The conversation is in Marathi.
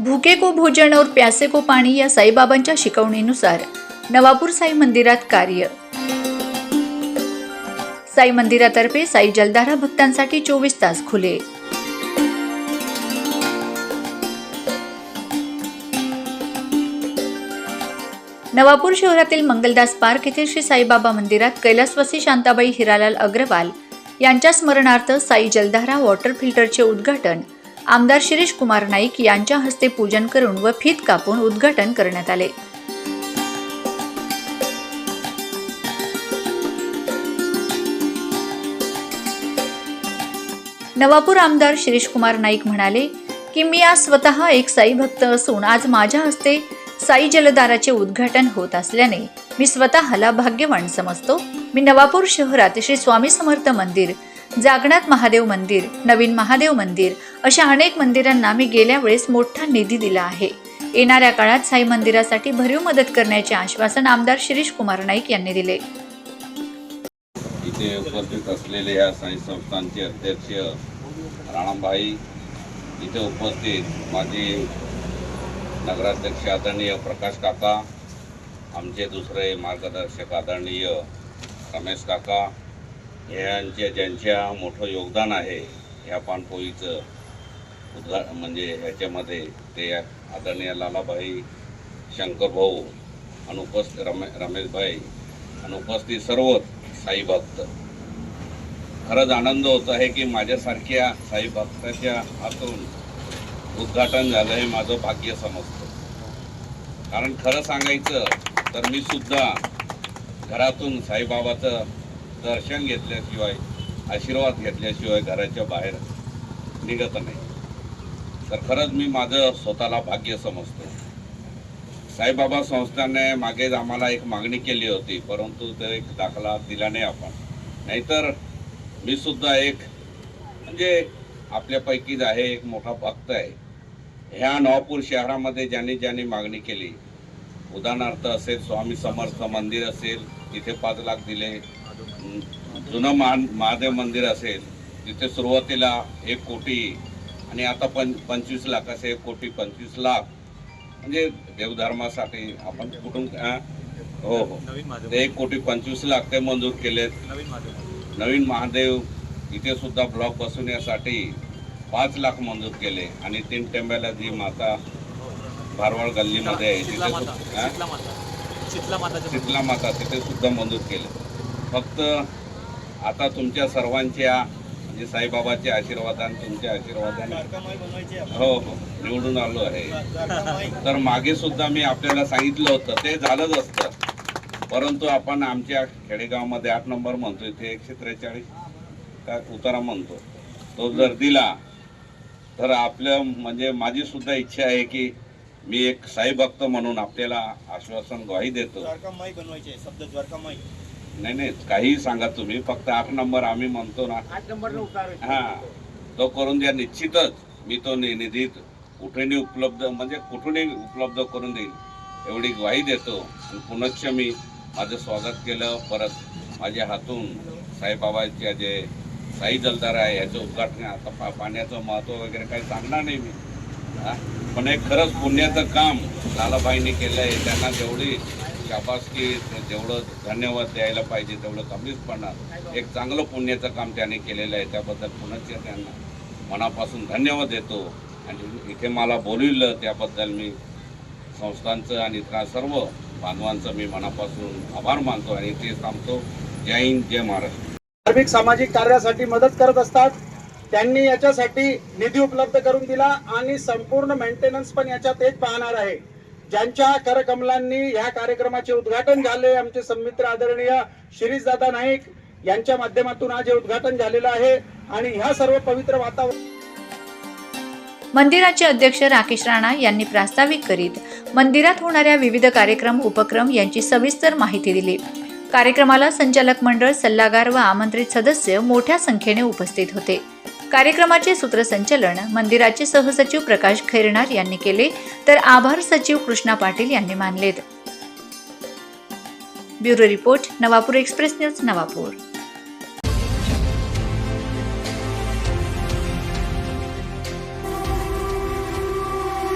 भूके को भोजन और प्यासे को पाणी या साईबाबांच्या शिकवणीनुसार नवापूर साई मंदिरात कार्य. साई मंदिरातर्फे साई जलधारा भक्तांसाठी चोवीस तास खुले. नवापूर शहरातील मंगलदास पार्क येथे श्री साईबाबा मंदिरात कैलासवासी शांताबाई हिरालाल अग्रवाल यांच्या स्मरणार्थ साई जलधारा वॉटर फिल्टरचे उद्घाटन आमदार शिरीष कुमार नाईक यांच्या हस्ते पूजन करून व फीत कापून उद्घाटन करण्यात आले. नवापूर आमदार शिरीष कुमार नाईक म्हणाले की मी आज स्वतः एक साई भक्त असून आज माझ्या हस्ते साई जलदाराचे उद्घाटन होत असल्याने मी स्वतःला भाग्यवान समजतो. मी नवापूर शहरात श्री स्वामी समर्थ मंदिर जागनाथ महादेव मंदिर नवीन महादेव मंदिर अशा अनेक मंदिरांना मी गेल्या वेळेस मोठा निधी दिला आहे. येणाऱ्या काळात साई मंदिरासाठी भरीव मदत करण्याचे आश्वासन आमदार शिरीष कुमार नाईक यांनी दिले. इथे उपस्थित असलेले या साई संस्थांचे अध्यक्ष राणाभाई इथे उपस्थित माझे नगराध्यक्ष आदरणीय प्रकाश काका आमचे दुसरे मार्गदर्शक आदरणीय रमेश काका यांच्या ज्यांच्या मोठं योगदान आहे ह्या पाणपोईचं उद्घा म्हणजे ह्याच्यामध्ये ते आदरणीय लालाभाई शंकर भाऊ अनुपस्थित रमे रमेशभाई अनुपस्थित सर्व सर्वच साई भक्त. खरंच आनंद होत आहे की माझ्यासारख्या साई भक्ताच्या हातून उद्घाटन झालं हे माझं भाग्य समजतं. कारण खरं सांगायचं तर मी सुद्धा घरातून साईबाबाचं दर्शन घेतल्याशिवाय आशीर्वाद घेतल्याशिवाय घराच्या बाहेर निघत नाही. तर खरंच मी माझं स्वतःला भाग्य समजतो. साईबाबा संस्थाने मागे आम्हाला एक मागणी केली होती परंतु ते एक दाखला दिला नाही आपण. नाहीतर मी सुद्धा एक म्हणजे आपल्यापैकीच आहे एक मोठा भक्त आहे. ह्या नवापूर शहरामध्ये ज्यांनी ज्यांनी मागणी केली उदाहरणार्थ असेल स्वामी समर्थ मंदिर असेल तिथे पाच लाख दिले. जुनं महा महादेव मंदिर असेल तिथे सुरुवातीला एक कोटी आणि आता पं पंचवीस लाख असे एक कोटी पंचवीस लाख. म्हणजे देवधर्मासाठी आपण कुठून हा? हो. ते एक कोटी पंचवीस लाख ते मंजूर केलेत. नवीन महादेव. इथे सुद्धा ब्लॉक बसवण्यासाठी पाच लाख मंजूर केले. आणि तीन टेंब्याला जी माता भारवाड गल्लीमध्ये आहे तिथे? शीतला माता तिथे सुद्धा मंजूर केले. फक्त आता तुमच्या सर्वांच्या म्हणजे साईबाबाच्या आशीर्वादाने तुमच्या आशीर्वादाने. हो हो. निवडून आलो आहे. तर मागे सुद्धा मी आपल्याला सांगितलं होतं ते झालंच असतं. परंतु आपण आमच्या खेडेगावमध्ये आठ नंबर म्हणतो इथे एकशे त्रेचाळीस का उतारा म्हणतो. तो जर दिला तर आपलं म्हणजे माझी सुद्धा इच्छा आहे की मी एक साई भक्त म्हणून आपल्याला आश्वासन ग्वाही देतो. द्वारकामाई बनवायचे शब्द द्वारकामाई नाही नाही काही सांगा तुम्ही फक्त आठ नंबर आम्ही म्हणतो ना. आठ नंबर उतार हा तो करून द्या निश्चितच. मी तो निधीत कुठेही उपलब्ध म्हणजे कुठूनही उपलब्ध करून देईल एवढी ग्वाही देतो. आणि पुनश्च मी माझं स्वागत केलं. परत माझ्या हातून साईबाबाच्या जे साई जलदार आहे याचं उद्घाटन आता पा पाण्याचं महत्त्व वगैरे काही सांगणार नाही मी. हा? पण एक खरंच पुण्याचं काम लालाबाईंनी केलं आहे त्यांना जेवढी म्हणजे शाबासकी जेवढं धन्यवाद द्यायला पाहिजे तेवढं कमीच पडणार. एक चांगलं पुण्याचं काम त्याने केलेलं आहे त्याबद्दल पुनश्च त्यांना मनापासून धन्यवाद देतो. आणि इथे मला बोलविलं त्याबद्दल मी संस्थांचं आणि इतर सर्व बांधवांचं मी मनापासून आभार मानतो आणि ते थांबतो. जय हिंद जय महाराष्ट्र. धार्मिक सामाजिक कार्यासाठी मदत करत असतात. त्यांनी याच्यासाठी निधी उपलब्ध करून दिला आणि संपूर्ण मेंटेनन्स पण याच्यात एक पाहणार आहे. ज्यांच्या करकमलांनी ह्या कार्यक्रमाचे उद्घाटन झाले आमचे संमित्र आदरणीय शिरीषदादा नाईक यांच्या माध्यमातून आज हे उद्घाटन झालेलं आहे. आणि ह्या सर्व पवित्र वातावरण मंदिराचे अध्यक्ष राकेश राणा यांनी प्रास्ताविक करीत मंदिरात होणाऱ्या विविध कार्यक्रम उपक्रम यांची सविस्तर माहिती दिली. कार्यक्रमाला संचालक मंडळ सल्लागार व आमंत्रित सदस्य मोठ्या संख्येने उपस्थित होते. कार्यक्रमाचे सूत्रसंचलन मंदिराचे सहसचिव प्रकाश खैरनार यांनी केले तर आभार सचिव कृष्णा पाटील यांनी मानलेत. Bureau report Navapur express news Navapur.